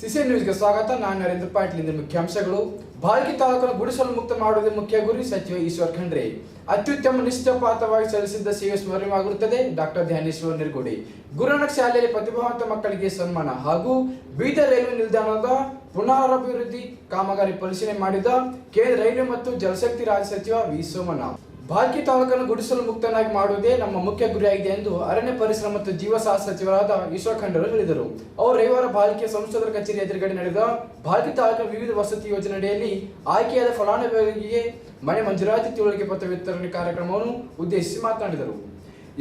CC ನ್ಯೂಸ್ಗೆ ಸ್ವಾಗತ. ನಾನು ನರೇಂದ್ರ ಪಾಟೀಲ್. ಇಂದಿನ ಮುಖ್ಯಾಂಶಗಳು. ಬಾಲ್ಕಿ ತಾಲೂಕನ್ನು ಗುಡಿಸಲು ಮುಕ್ತ ಮಾಡುವುದೇ ಮುಖ್ಯ ಗುರಿ, ಸಚಿವ ಈಶ್ವರ್ ಖಂಡ್ರೆ. ಅತ್ಯುತ್ತಮ ನಿಷ್ಠಪಾತವಾಗಿ ಸಲ್ಲಿಸಿದ್ದ ಸೇವೆ ಸ್ಮರಣೆಯಾಗಿರುತ್ತದೆ ಡಾಕ್ಟರ್ ಧ್ಯಾನೇಶ್ವರ್ ನಿರ್ಗುಡಿ. ಗುರುನಾನಕ್ ಶಾಲೆಯಲ್ಲಿ ಪ್ರತಿಭಾವಂತ ಮಕ್ಕಳಿಗೆ ಸನ್ಮಾನ ಹಾಗೂ ಬೀದರ್ ರೈಲ್ವೆ ನಿಲ್ದಾಣದ ಪುನರಾಭಿವೃದ್ಧಿ ಕಾಮಗಾರಿ ಪರಿಶೀಲನೆ ಮಾಡಿದ ಕೇಂದ್ರ ರೈಲ್ವೆ ಮತ್ತು ಜಲಶಕ್ತಿ ರಾಜ್ಯ ಸಚಿವ ವಿ ಸೋಮಣ್ಣ. ಬಾಲ್ಕಿ ತಾಲೂಕನ್ನು ಗುಡಿಸಲು ಮುಕ್ತನಾಗಿ ಮಾಡುವುದೇ ನಮ್ಮ ಮುಖ್ಯ ಗುರಿಯಾಗಿದೆ ಎಂದು ಅರಣ್ಯ ಪರಿಸರ ಮತ್ತು ಜೀವಶಾಸ್ತ್ರ ಸಚಿವರಾದ ಖಂಡರು ಹೇಳಿದರು. ಅವರು ರವಿವಾರ ಬಾಲ್ಕಿಯ ಸಂಸದರ ಕಚೇರಿ ಎದುರುಗಡೆ ನಡೆದ ಬಾಲ್ಕಿ ತಾಲೂಕಿನ ವಿವಿಧ ವಸತಿ ಯೋಜನೆಯಡಿಯಲ್ಲಿ ಆಯ್ಕೆಯಾದ ಫಲಾನುಭವಿಗಳಿಗೆ ಮನೆ ಮಂಜೂರಾತಿ ತಿಳುವಳಿಕೆ ಪತ್ರ ವಿತರಣೆ ಕಾರ್ಯಕ್ರಮವನ್ನು ಉದ್ದೇಶಿಸಿ ಮಾತನಾಡಿದರು.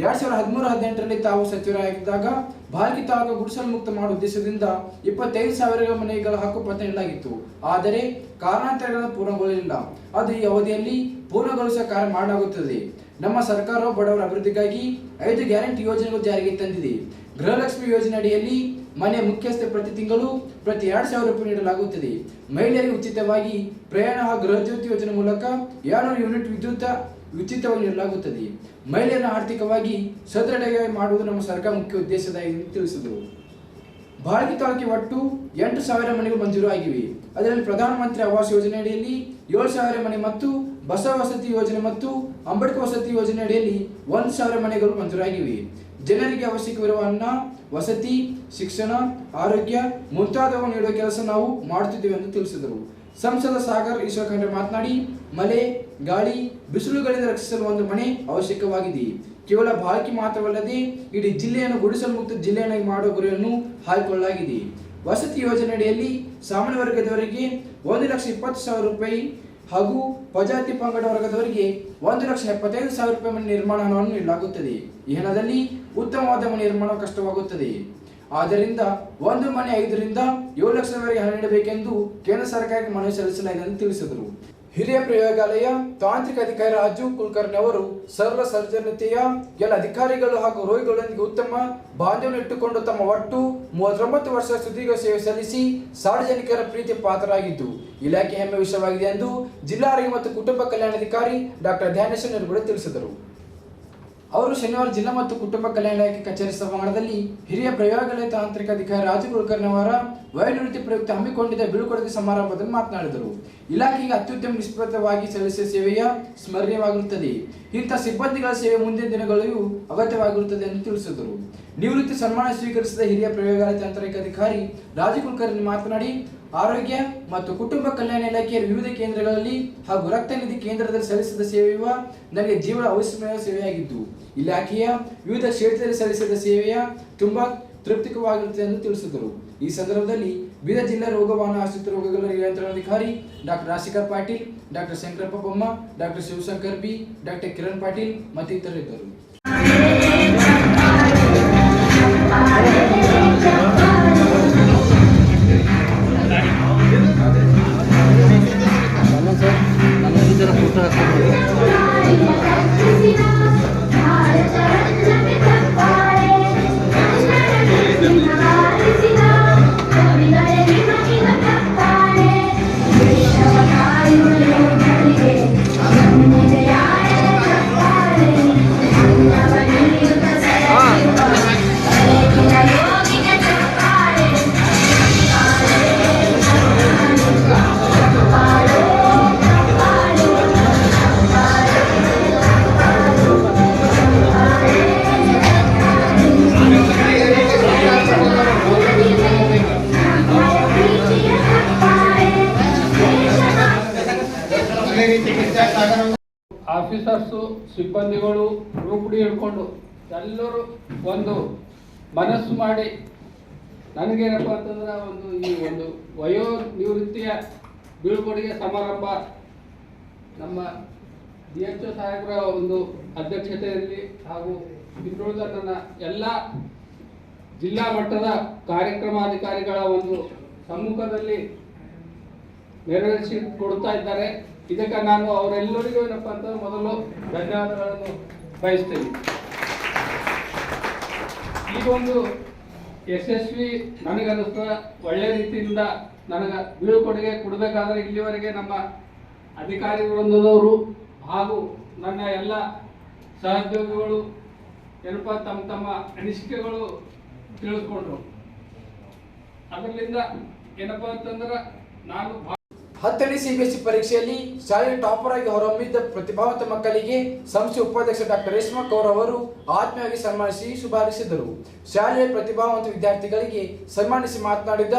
ಎರಡ್ ಸಾವಿರದ ಹದಿಮೂರು ಹದಿನೆಂಟರಲ್ಲಿ ತಾವು ಸಚಿವರಾಗಿದ್ದಾಗ ಬಾಲ್ಕಿ ತಾಲೂಕು ಗುಡಿಸಲು ಮುಕ್ತ ಮಾಡುವ ಉದ್ದೇಶದಿಂದ ಇಪ್ಪತ್ತೈದು ಸಾವಿರ ಮನೆಗಳ ಹಕ್ಕುಪತ್ರ ನೀಡಲಾಗಿತ್ತು. ಆದರೆ ಕಾರಣಾಂತರಗಳನ್ನು ಪೂರ್ಣಗೊಳ್ಳಲಿಲ್ಲ ಅದು ಈ ಅವಧಿಯಲ್ಲಿ ಪೂರ್ಣಗೊಳಿಸುವ ಕಾರ್ಯ ಮಾಡಲಾಗುತ್ತದೆ. ನಮ್ಮ ಸರ್ಕಾರ ಬಡವರ ಅಭಿವೃದ್ಧಿಗಾಗಿ ಐದು ಗ್ಯಾರಂಟಿ ಯೋಜನೆಗಳು ಜಾರಿಗೆ ತಂದಿದೆ. ಗೃಹಲಕ್ಷ್ಮಿ ಯೋಜನೆ ಅಡಿಯಲ್ಲಿ ಮನೆ ಮುಖ್ಯಸ್ಥೆ ಪ್ರತಿ ತಿಂಗಳು ಪ್ರತಿ ಎರಡು ಸಾವಿರ ರೂಪಾಯಿ ನೀಡಲಾಗುತ್ತದೆ. ಮಹಿಳೆಯರಿಗೆ ಉಚಿತವಾಗಿ ಪ್ರಯಾಣ ಹಾಗೂ ಗೃಹಜ್ಯೋತಿ ಯೋಜನೆ ಮೂಲಕ ಎರಡ್ನೂರು ಯೂನಿಟ್ ವಿದ್ಯುತ್ ಉಚಿತವಾಗಿ ನೀಡಲಾಗುತ್ತದೆ. ಮಹಿಳೆಯರನ್ನು ಆರ್ಥಿಕವಾಗಿ ಸದೃಢವಾಗಿ ಮಾಡುವುದು ನಮ್ಮ ಸರ್ಕಾರ ಮುಖ್ಯ ಉದ್ದೇಶದ ತಿಳಿಸಿದರು. ಬಾಳಿಕೆ ತಾಲೂಕಿಗೆ ಒಟ್ಟು ಎಂಟು ಸಾವಿರ ಮನೆಗಳು ಮಂಜೂರು ಆಗಿವೆ ಅದರಲ್ಲಿ ಪ್ರಧಾನಮಂತ್ರಿ ಆವಾಸ್ ಯೋಜನೆ ಅಡಿಯಲ್ಲಿ ಏಳು ಸಾವಿರ ಮನೆ ಮತ್ತು ಬಸವ ವಸತಿ ಯೋಜನೆ ಮತ್ತು ಅಂಬೇಡ್ಕರ್ ವಸತಿ ಯೋಜನೆ ಅಡಿಯಲ್ಲಿ ಒಂದು ಸಾವಿರ ಮನೆಗಳು ಮಂಜೂರಾಗಿವೆ. ಜನರಿಗೆ ಅವಶ್ಯಕವಿರುವ ಅನ್ನ, ವಸತಿ, ಶಿಕ್ಷಣ, ಆರೋಗ್ಯ ಮುಂತಾದವು ನೀಡುವ ಕೆಲಸ ನಾವು ಮಾಡುತ್ತಿದ್ದೇವೆ ಎಂದು ತಿಳಿಸಿದರು. ಸಂಸದ ಸಾಗರ್ ಈಶ್ವರ ಖಂಡ್ರೆ ಮಾತನಾಡಿ, ಮಳೆ, ಗಾಳಿ, ಬಿಸಿಲುಗಳಿಂದ ರಕ್ಷಿಸಲು ಒಂದು ಮನೆ ಅವಶ್ಯಕವಾಗಿದೆ. ಕೇವಲ ಬಾಲ್ಕಿ ಮಾತ್ರವಲ್ಲದೆ ಇಡೀ ಜಿಲ್ಲೆಯನ್ನು ಗುಡಿಸಲು ಮುಕ್ತ ಜಿಲ್ಲೆಯನ್ನಾಗಿ ಮಾಡುವ ಗುರಿಯನ್ನು ಹಾಕಿಕೊಳ್ಳಲಾಗಿದೆ. ವಸತಿ ಯೋಜನೆಯಡಿಯಲ್ಲಿ ಸಾಮಾನ್ಯ ವರ್ಗದವರಿಗೆ ಒಂದು ಲಕ್ಷ ಇಪ್ಪತ್ತು ಸಾವಿರ ರೂಪಾಯಿ ಹಾಗೂ ಪಜಾತಿ ಪಂಗಡ ವರ್ಗದವರಿಗೆ ಒಂದು ಲಕ್ಷ ಎಪ್ಪತ್ತೈದು ಸಾವಿರ ರೂಪಾಯಿ ಮನೆ ನಿರ್ಮಾಣ ಹಣವನ್ನು ನೀಡಲಾಗುತ್ತದೆ. ಈ ಉತ್ತಮವಾದ ಮನೆ ನಿರ್ಮಾಣ ಕಷ್ಟವಾಗುತ್ತದೆ. ಆದ್ದರಿಂದ ಒಂದು ಮನೆ ಐದರಿಂದ ಏಳು ಲಕ್ಷದವರೆಗೆ ಹಣ ನೀಡಬೇಕೆಂದು ಕೇಂದ್ರ ಸರ್ಕಾರಕ್ಕೆ ಮನವಿ ಸಲ್ಲಿಸಲಾಗಿದೆ ಎಂದು ತಿಳಿಸಿದರು. ಹಿರಿಯ ಪ್ರಯೋಗಾಲಯ, ತಾಂತ್ರಿಕ ಅಧಿಕಾರಿ ರಾಜು ಕುಲಕರ್ಣಿ ಅವರು ಸರ್ವ ಸರ್ಜನತೆಯ ಎಲ್ಲ ಅಧಿಕಾರಿಗಳು ಹಾಗೂ ರೋಗಿಗಳೊಂದಿಗೆ ಉತ್ತಮ ಬಾಂಧವ್ಯ ಇಟ್ಟುಕೊಂಡು ತಮ್ಮ ಒಟ್ಟು ಮೂವತ್ತೊಂಬತ್ತು ವರ್ಷ ಸುದೀರ್ಘ ಸೇವೆ ಸಲ್ಲಿಸಿ ಸಾರ್ವಜನಿಕರ ಪ್ರೀತಿ ಪಾತ್ರರಾಗಿದ್ದು, ಇಲಾಖೆ ಹೆಮ್ಮೆ ವಿಷಯವಾಗಿದೆ ಎಂದು ಜಿಲ್ಲಾ ಆರೋಗ್ಯ ಮತ್ತು ಕುಟುಂಬ ಕಲ್ಯಾಣಾಧಿಕಾರಿ ಡಾಕ್ಟರ್ ಧ್ಯಾನೇಶ್ವರ ನಿರ್ಗುಡ ತಿಳಿಸಿದರು. ಅವರು ಶನಿವಾರ ಜಿಲ್ಲಾ ಮತ್ತು ಕುಟುಂಬ ಕಲ್ಯಾಣ ಇಲಾಖೆ ಕಚೇರಿ ಸಭಾಂಗಣದಲ್ಲಿ ಹಿರಿಯ ಪ್ರಯೋಗಾಲಯ ತಾಂತ್ರಿಕ ಅಧಿಕಾರಿ ರಾಜು ಕುಲಕರ್ಣಿ ಅವರ ವಯೋನಿವೃತ್ತಿ ಪ್ರಯುಕ್ತ ಹಮ್ಮಿಕೊಂಡಿದ್ದ ಬೀಳ್ಕೊಡುಗೆ ಸಮಾರಂಭದಲ್ಲಿ ಮಾತನಾಡಿದರು. ಇಲಾಖೆಗೆ ಅತ್ಯುತ್ತಮ ನಿಷ್ಪತ್ತವಾಗಿ ಸಲ್ಲಿಸಿದ ಸೇವೆಯ ಸ್ಮರಣೀಯವಾಗಿರುತ್ತದೆ. ಇಂಥ ಸಿಬ್ಬಂದಿಗಳ ಸೇವೆ ಮುಂದಿನ ದಿನಗಳಲ್ಲೂ ಅಗತ್ಯವಾಗಿರುತ್ತದೆ ಎಂದು ತಿಳಿಸಿದರು. ನಿವೃತ್ತಿ ಸನ್ಮಾನ ಸ್ವೀಕರಿಸಿದ ಹಿರಿಯ ಪ್ರಯೋಗಾಲಯ ತಾಂತ್ರಿಕ ಅಧಿಕಾರಿ ರಾಜು ಕುಲಕರ್ಣಿ ಮಾತನಾಡಿ, ಆರೋಗ್ಯ ಮತ್ತು ಕುಟುಂಬ ಕಲ್ಯಾಣ ಇಲಾಖೆಯ ವಿವಿಧ ಕೇಂದ್ರಗಳಲ್ಲಿ ಹಾಗೂ ರಕ್ತ ನಿಧಿ ಕೇಂದ್ರದಲ್ಲಿ ಸಲ್ಲಿಸಿದ ಸೇವೆಯು ನನಗೆ ಜೀವನ ಅವಿಸ್ಮರಣೀಯ ಸೇವೆಯಾಗಿದ್ದು, ಇಲಾಖೆಯ ವಿವಿಧ ಕ್ಷೇತ್ರದಲ್ಲಿ ಸಲ್ಲಿಸಿದ ಸೇವೆಯ ತುಂಬಾ ತೃಪ್ತಿಕವಾಗಿರುತ್ತದೆ ಎಂದು ತಿಳಿಸಿದರು. ಈ ಸಂದರ್ಭದಲ್ಲಿ ವಿವಿಧ ಜಿಲ್ಲಾ ರೋಗವಾಹನ ಆಶ್ರಿತ ರೋಗಗಳ ನಿಯಂತ್ರಣಾಧಿಕಾರಿ doctor Rashikar Patil doctor Shankarappa Bomma doctor Shivashankar B doctor Kiran Patil ಮತ್ತಿತರರಿದ್ದರು ಆಫೀಸರ್ಸು ಸಿಬ್ಬಂದಿಗಳು ರೂಪುಡಿ ಹಿಡ್ಕೊಂಡು ಎಲ್ಲರೂ ಒಂದು ಮನಸ್ಸು ಮಾಡಿ ನನಗೇನಪ್ಪ ಅಂತಂದ್ರೆ ಒಂದು ಈ ಒಂದು ವಯೋ ನಿವೃತ್ತಿಯ ಬೀಳ್ಕೊಡುಗೆ ಸಮಾರಂಭ. ನಮ್ಮ ಡಿ ಎಚ್ ಒ ಸಾಹೇಬರ ಒಂದು ಅಧ್ಯಕ್ಷತೆಯಲ್ಲಿ ಹಾಗೂ ಹಿಂದುಳಿದ ನನ್ನ ಎಲ್ಲ ಜಿಲ್ಲಾ ಮಟ್ಟದ ಕಾರ್ಯಕ್ರಮಾಧಿಕಾರಿಗಳ ಒಂದು ಸಮ್ಮುಖದಲ್ಲಿ ನೆರವೇರಿಸಿ ಕೊಡ್ತಾ ಇದ್ದಾರೆ. ಇದಕ್ಕೆ ನಾನು ಅವರೆಲ್ಲರಿಗೂ ಏನಪ್ಪ ಅಂತಂದ್ರೆ ಮೊದಲು ಧನ್ಯವಾದಗಳನ್ನು ಬಯಸ್ತೇನೆ. ಒಂದು ಯಶಸ್ವಿ ನನಗನ್ನಿಸ್ತದೆ ಒಳ್ಳೆ ರೀತಿಯಿಂದ ನನಗೆ ಬೀಳ್ಕೊಡುಗೆ ಕೊಡಬೇಕಾದ್ರೆ ಇಲ್ಲಿವರೆಗೆ ನಮ್ಮ ಅಧಿಕಾರಿ ವೃಂದದವರು ಹಾಗೂ ನನ್ನ ಎಲ್ಲ ಸಹೋದ್ಯೋಗಿಗಳು ಏನಪ್ಪ ತಮ್ಮ ತಮ್ಮ ಅನಿಸಿಕೆಗಳು ತಿಳಿಸ್ಕೊಂಡ್ರು. ಅದರಿಂದ ಏನಪ್ಪ ಅಂತಂದ್ರೆ ನಾನು ಹತ್ತನೇ ಸಿಬಿಎಸ್ಇ ಪರೀಕ್ಷೆಯಲ್ಲಿ ಶಾಲೆಯ ಟಾಪರ್ ಆಗಿ ಹೊರಹೊಮ್ಮಿದ್ದ ಪ್ರತಿಭಾವಂತ ಮಕ್ಕಳಿಗೆ ಸಂಸ್ಥೆ ಉಪಾಧ್ಯಕ್ಷ ಡಾಕ್ಟರ್ ರೇಷ್ಮಾ ಕೌರ್ ಅವರು ಆತ್ಮೀಯವಾಗಿ ಸನ್ಮಾನಿಸಿ ಶುಭಾರಿಸಿದರು. ಶಾಲೆಯ ಪ್ರತಿಭಾವಂತ ವಿದ್ಯಾರ್ಥಿಗಳಿಗೆ ಸನ್ಮಾನಿಸಿ ಮಾತನಾಡಿದ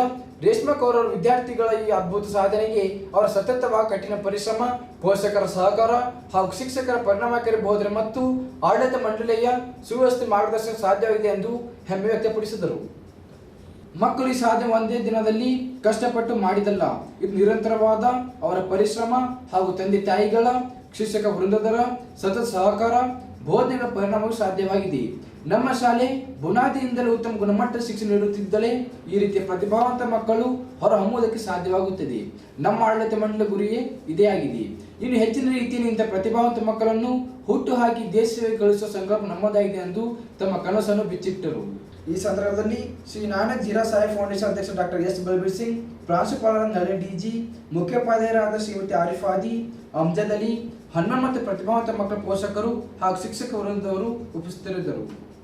ರೇಷ್ಮಾ ಕೌರ್ ಅವರು, ವಿದ್ಯಾರ್ಥಿಗಳ ಈ ಅದ್ಭುತ ಸಾಧನೆಗೆ ಅವರ ಸತತವಾದ ಕಠಿಣ ಪರಿಶ್ರಮ, ಪೋಷಕರ ಸಹಕಾರ ಹಾಗೂ ಶಿಕ್ಷಕರ ಪರಿಣಾಮಕಾರಿ ಬೋಧನೆ ಮತ್ತು ಆಡಳಿತ ಮಂಡಳಿಯ ಸುವ್ಯವಸ್ಥೆ ಮಾರ್ಗದರ್ಶನ ಸಾಧ್ಯವಾಗಿದೆ ಎಂದು ಹೆಮ್ಮೆ ವ್ಯಕ್ತಪಡಿಸಿದರು. ಮಕ್ಕಳು ಈ ಒಂದೇ ದಿನದಲ್ಲಿ ಕಷ್ಟಪಟ್ಟು ಮಾಡಿದಲ್ಲ. ಇದು ನಿರಂತರವಾದ ಅವರ ಪರಿಶ್ರಮ ಹಾಗೂ ತಂದೆ ತಾಯಿಗಳ, ಶಿಕ್ಷಕ ವೃಂದದರ ಸತತ ಸಹಕಾರ, ಬೋಧನೆಗಳ ಪರಿಣಾಮವು ಸಾಧ್ಯವಾಗಿದೆ. ನಮ್ಮ ಶಾಲೆ ಬುನಾದಿಯಿಂದಲೇ ಉತ್ತಮ ಗುಣಮಟ್ಟ ಶಿಕ್ಷಣ ನೀಡುತ್ತಿದ್ದಲೇ ಈ ರೀತಿಯ ಪ್ರತಿಭಾವಂತ ಮಕ್ಕಳು ಹೊರಹೊಮ್ಮುವುದಕ್ಕೆ ಸಾಧ್ಯವಾಗುತ್ತದೆ. ನಮ್ಮ ಆಡಳಿತ ಮಂಡಲ ಗುರಿಯೇ ಇದೇ ಆಗಿದೆ. ಇನ್ನು ಹೆಚ್ಚಿನ ಇಂಥ ಪ್ರತಿಭಾವಂತ ಮಕ್ಕಳನ್ನು ಹುಟ್ಟು ಹಾಕಿ ದೇಶವೇ ಕಳಿಸುವ ಸಂಕಲ್ಪ ನಮ್ಮದಾಗಿದೆ ಎಂದು ತಮ್ಮ ಕನಸನ್ನು ಬಿಚ್ಚಿಟ್ಟರು. ಈ ಸಂದರ್ಭದಲ್ಲಿ ಶ್ರೀ ನಾನಕ್ ಜೀರಾ ಸಾಹೇಬ್ ಫೌಂಡೇಶನ್ ಅಧ್ಯಕ್ಷ ಡಾಕ್ಟರ್ ಎಸ್ ಬಲ್ಬೀರ್ ಸಿಂಗ್, ಪ್ರಾಂಶುಪಾಲರಾದ ನಳಿನ್ ಡಿಜಿ ಮುಖ್ಯೋಪಾಧ್ಯಾಯರಾದ ಶ್ರೀಮತಿ ಆರಿಫಾದಿ ಅಮ್ಜದ್ ಅಲಿ ಹನುಮಾನ್ ಮತ್ತು ಪ್ರತಿಭಾವಂತ ಮಕ್ಕಳ ಪೋಷಕರು ಹಾಗೂ ಶಿಕ್ಷಕ ವೃಂದವರು ಉಪಸ್ಥಿತರಿದ್ದರು.